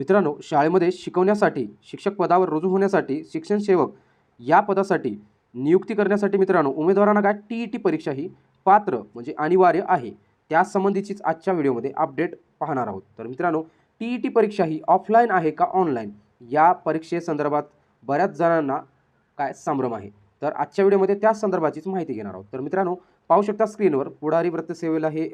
मित्रांनो शाळेमध्ये शिकवण्यासाठी शिक्षक पदावर रुजू होण्यासाठी शिक्षण सेवक या पदासाठी नियुक्ती करण्यासाठी मित्रांनो उमेदवारांना काय टी ई टी परीक्षा ही पात्र म्हणजे अनिवार्य आहे. त्यासंबंधीचीच आजच्या व्हिडिओमध्ये अपडेट पाहणार आहोत. तर मित्रांनो टी ई टी परीक्षा ही ऑफलाईन आहे का ऑनलाईन? या परीक्षेसंदर्भात बऱ्याच जणांना काय संभ्रम आहे? तर आजच्या व्हिडिओमध्ये त्याच संदर्भाचीच माहिती घेणार आहोत. तर मित्रांनो पाहू शकता स्क्रीनवर पुढारी वृत्तसेवेला हे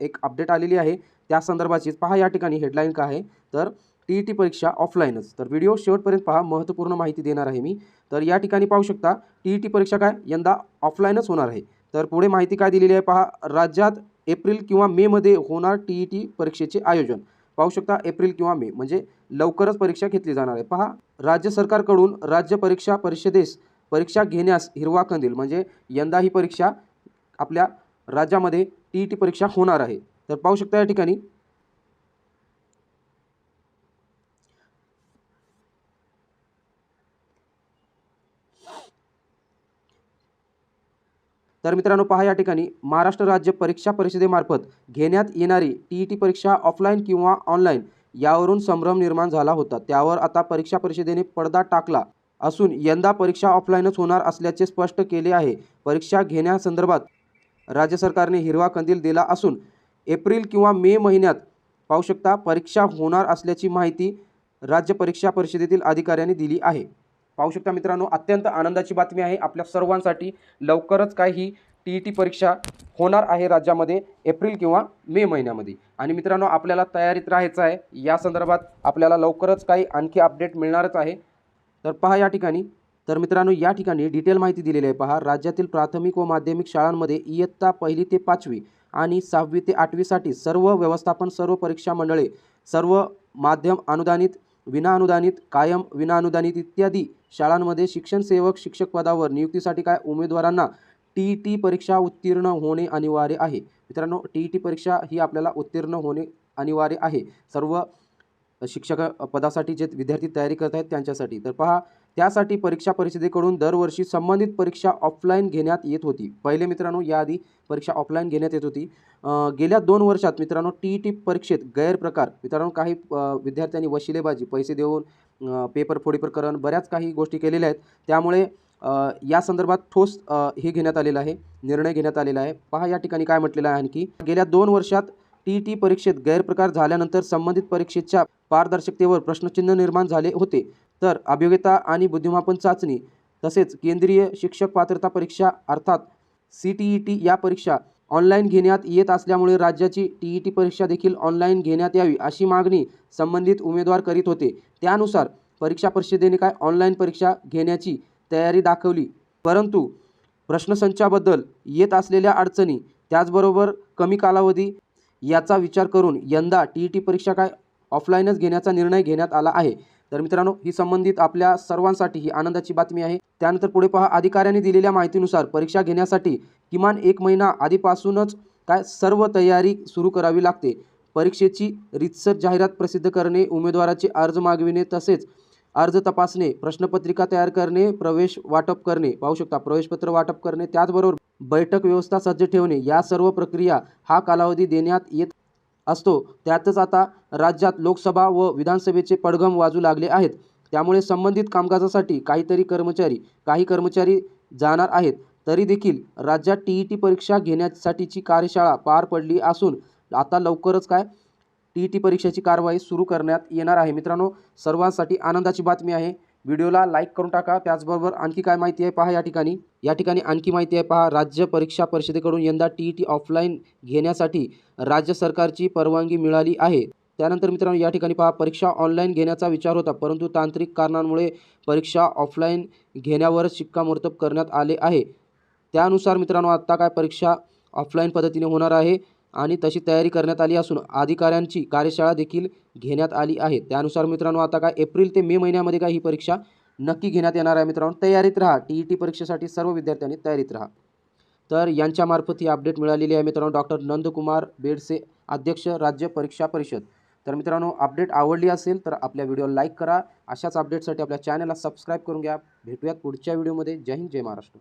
एक अपडेट आलेली आहे. त्या संदर्भाचीच पहा या ठिकाणी हेडलाईन काय आहे. तर टी ई टी परीक्षा ऑफलाईनच. तर व्हिडिओ शेवटपर्यंत पहा महत्त्वपूर्ण माहिती देणार आहे मी. तर या ठिकाणी पाहू शकता टी ई टी परीक्षा काय? यंदा ऑफलाईनच होणार आहे. तर पुढे माहिती काय दिलेली आहे पहा राज्यात एप्रिल किंवा मेमध्ये होणार टी ई टी परीक्षेचे आयोजन. पाहू शकता एप्रिल किंवा मे म्हणजे लवकरच परीक्षा घेतली जाणार आहे. पहा राज्य सरकारकडून राज्य परीक्षा परिषदेस परीक्षा घेण्यास हिरवा कंदील म्हणजे यंदा ही परीक्षा आपल्या राज्यामध्ये टी ई टी परीक्षा होणार आहे. तर पाहू शकता या ठिकाणी तर मित्रांनो पहा या ठिकाणी महाराष्ट्र राज्य परीक्षा परिषदेमार्फत घेण्यात येणारी टी ई टी परीक्षा ऑफलाईन किंवा ऑनलाईन यावरून संभ्रम निर्माण झाला होता. त्यावर आता परीक्षा परिषदेने पडदा टाकला असून यंदा परीक्षा ऑफलाईनच होणार असल्याचे स्पष्ट केले आहे. परीक्षा घेण्यासंदर्भात राज्य सरकारने हिरवा कंदील दिला असून एप्रिल किंवा मे महिन्यात पाहू शकता परीक्षा होणार असल्याची माहिती राज्य परीक्षा परिषदेतील अधिकाऱ्यांनी दिली आहे. पाहू शकता मित्रांनो अत्यंत आनंदाची बातमी आहे. आपल्या सर्वांसाठी लवकरच काय ही टी ई टी परीक्षा होणार आहे राज्यामध्ये एप्रिल किंवा मे महिन्यामध्ये. आणि मित्रांनो आपल्याला तयारीत राहायचं आहे. या संदर्भात आपल्याला लवकरच काही आणखी अपडेट मिळणारच आहे. तर पहा या ठिकाणी. तर मित्रांनो या ठिकाणी डिटेल माहिती दिलेली आहे. पहा राज्यातील प्राथमिक व माध्यमिक शाळांमध्ये इयत्ता पहिली ते पाचवी आणि सहावी ते आठवीसाठी सर्व व्यवस्थापन सर्व परीक्षा मंडळे सर्व माध्यम अनुदानित विनाअनुदानित कायम विनाअनुदानित इत्यादी शाळांमध्ये शिक्षण सेवक शिक्षक पदावर नियुक्तीसाठी काय उमेदवारांना टी ई टी परीक्षा उत्तीर्ण होणे अनिवार्य आहे? मित्रांनो टी ई टी परीक्षा ही आपल्याला उत्तीर्ण होणे अनिवार्य आहे. सर्व शिक्षक पदासाठी जे विद्यार्थी तयारी करत आहेत त्यांच्यासाठी. तर पहा त्यासाठी परीक्षा परिषदेकडून दरवर्षी संबंधित परीक्षा ऑफलाईन घेण्यात येत होती. पहिले मित्रांनो याआधी परीक्षा ऑफलाईन घेण्यात येत होती. गेल्या दोन वर्षात मित्रांनो टी ई टी परीक्षेत गैरप्रकार मित्रांनो काही विद्यार्थ्यांनी वशिलेबाजी पैसे देऊन पेपर फोडीपर करण बऱ्याच काही गोष्टी केलेल्या आहेत. त्यामुळे या संदर्भात ठोस हे घेण्यात आलेलं आहे निर्णय घेण्यात आलेला आहे. पहा या ठिकाणी काय म्हटलेलं आहे आणखी. गेल्या दोन वर्षात टी ई टी परीक्षेत गैरप्रकार झाल्यानंतर संबंधित परीक्षेच्या पारदर्शकतेवर प्रश्नचिन्ह निर्माण झाले होते. तर अभियोग्यता आणि बुद्धिमापन चाचणी तसेच केंद्रीय शिक्षक पात्रता परीक्षा अर्थात सी टी ई टी या परीक्षा ऑनलाईन घेण्यात येत असल्यामुळे राज्याची टी ई टी परीक्षा देखील ऑनलाईन घेण्यात यावी अशी मागणी संबंधित उमेदवार करीत होते. त्यानुसार परीक्षा परिषदेने काय ऑनलाईन परीक्षा घेण्याची तयारी दाखवली. परंतु प्रश्नसंचाबद्दल येत असलेल्या अडचणी त्याचबरोबर कमी कालावधी याचा विचार करून यंदा टी ई टी परीक्षा काय ऑफलाईनच घेण्याचा निर्णय घेण्यात आला आहे. तर मित्रांनो ही संबंधित आपल्या सर्वांसाठी ही आनंदाची बातमी आहे. त्यानंतर पुढे पहा. अधिकाऱ्यांनी दिलेल्या माहितीनुसार परीक्षा घेण्यासाठी किमान एक महिना आधीपासूनच काय सर्व तयारी सुरू करावी लागते. परीक्षेची रितसर जाहिरात प्रसिद्ध करणे उमेदवाराचे अर्ज मागविणे तसेच अर्ज तपासणे प्रश्नपत्रिका तयार करणे प्रवेश वाटप करणे पाहू शकता प्रवेशपत्र वाटप करणे त्याचबरोबर बैठक व्यवस्था सज्ज ठेवणे या सर्व प्रक्रिया हा कालावधी देण्यात येत असतो. त्यातच आता राज्यात लोकसभा व विधानसभेचे पडघम वाजू लागले आहेत. त्यामुळे संबंधित कामकाजासाठी काहीतरी कर्मचारी काही कर्मचारी जाणार आहेत. तरी देखील राज्यात टी ई टी परीक्षा घेण्यासाठीची कार्यशाळा पार पडली असून आता लवकरच काय? टी ई टी परीक्षेची कारवाई सुरू करण्यात येणार आहे. मित्रांनो सर्वांसाठी आनंदाची बातमी आहे. व्हिडिओला लाईक करून टाका. त्याचबरोबर आणखी काय माहिती आहे पहा या ठिकाणी. या ठिकाणी आणखी माहिती आहे पहा राज्य परीक्षा परिषदेकडून यंदा टी ई टी ऑफलाईन घेण्यासाठी राज्य सरकारची परवानगी मिळाली आहे. त्यानंतर मित्रांनो या ठिकाणी पहा परीक्षा ऑनलाईन घेण्याचा विचार होता परंतु तांत्रिक कारणांमुळे परीक्षा ऑफलाईन घेण्यावर शिक्कामोर्तब करण्यात आले आहे. त्यानुसार मित्रांनो आत्ता काय परीक्षा ऑफलाईन पद्धतीने होणार आहे. आणि तशी तयारी करण्यात आली असून अधिकाऱ्यांची कार्यशाळा देखील घेण्यात आली आहे. त्यानुसार मित्रांनो आता काय एप्रिल ते मे महिन्यामध्ये काय ही परीक्षा नक्की घेण्यात येणार आहे मित्रांनो? तयारीत राहा. टी ई टी परीक्षेसाठी सर्व विद्यार्थ्यांनी तयारीत राहा. तर यांच्यामार्फत ही अपडेट मिळालेली आहे मित्रांनो. डॉक्टर नंदकुमार बेडसे अध्यक्ष राज्य परीक्षा परिषद. तर मित्रांनो अपडेट आवडली असेल तर आपल्या व्हिडिओला लाईक करा. अशाच अपडेटसाठी आपल्या चॅनलला सबस्क्राईब करून घ्या. भेटूयात पुढच्या व्हिडिओमध्ये. जय हिंद जय महाराष्ट्र.